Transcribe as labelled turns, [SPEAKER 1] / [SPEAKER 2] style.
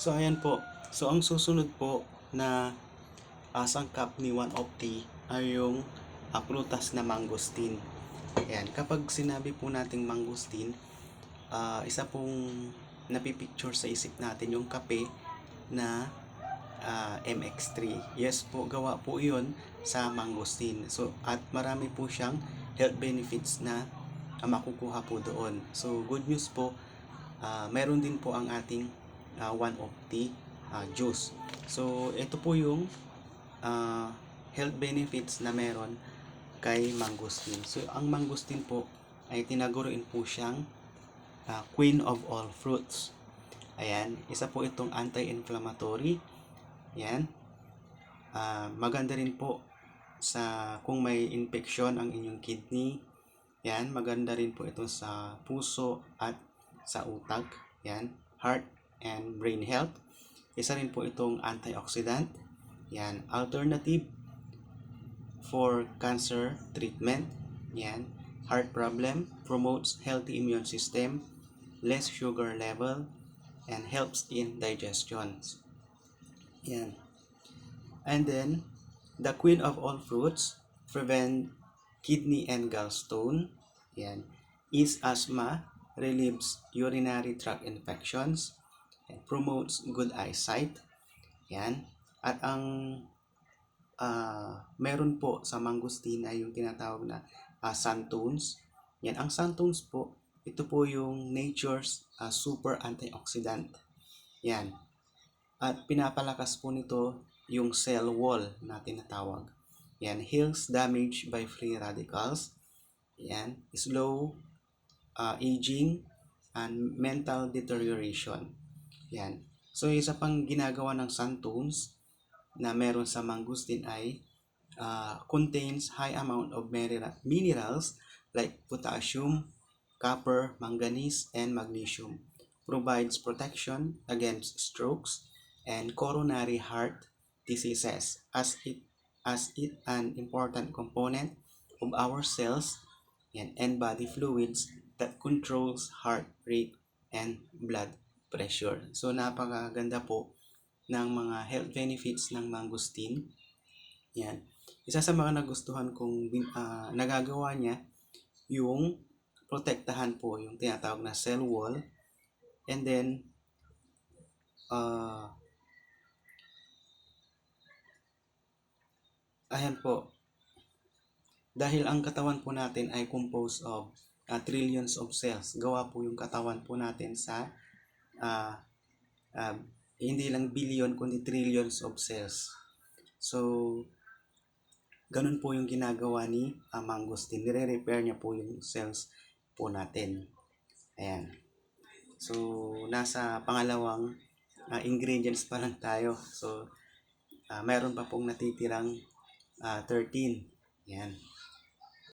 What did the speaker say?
[SPEAKER 1] So ayan po. So ang susunod po na uh, sangkap ni One of Tea ay yung prutas na mangosteen. Ayan, kapag sinabi po nating mangosteen, ah, isa pong napipicture sa isip natin yung kape na ah, MX3. Yes po, gawa po yun sa mangosteen. So, at marami po siyang health benefits na ah, makukuha po doon. So, good news po, ah, meron din po ang ating ah, one of tea ah, juice. So, ito po yung ah, health benefits na meron kay mangosteen. So, ang mangosteen po ay tinaguruin po siyang ah, queen of all fruits. Ayan, isa po itong anti-inflammatory. Yan. Ah, maganda rin po sa kung may infection ang inyong kidney. Yan, maganda rin po ito sa puso at sa utak. Yan, heart and brain health. Isa rin po itong antioxidant. Yan, alternative for cancer treatment. Yan, heart problem, promotes healthy immune system, less sugar level, and helps in digestion. Yan. And then, the queen of all fruits, prevent kidney and gallstone. Yan. Ease asthma, relieves urinary tract infections, promotes good eyesight. Yan. At ang ah meron po sa mangosteen ay yung tinatawag na ah, santones. Yan, ang santones po, ito po yung nature's ah, super antioxidant. Yan. At pinapalakas po nito yung cell wall na tinatawag. Yan, heals damage by free radicals. Yan, slow ah, aging and mental deterioration. Yan. So, isa pang ginagawa ng santones na meron sa mangosteen ay ah, contains high amount of minera- minerals like potassium, copper, manganese, and magnesium. Provides protection against strokes and coronary heart diseases as it as it an important component of our cells and, and body fluids that controls heart rate and blood pressure. So napakaganda po ng mga health benefits ng mangosteen. Yan. Isa sa mga nagustuhan kong ah, nagagawa niya yung protektahan po yung tinatawag na cell wall and then uh, ayan po dahil ang katawan po natin ay composed of ah, trillions of cells gawa po yung katawan po natin sa ah, ah, hindi lang billion kundi trillions of cells. So ganun po yung ginagawa ni uh, mangosteen nire-repair niya po yung cells po natin. Ayan. So nasa pangalawang ah, ingredients pa lang tayo. So ah, meron pa pong natitirang ah, 13 yan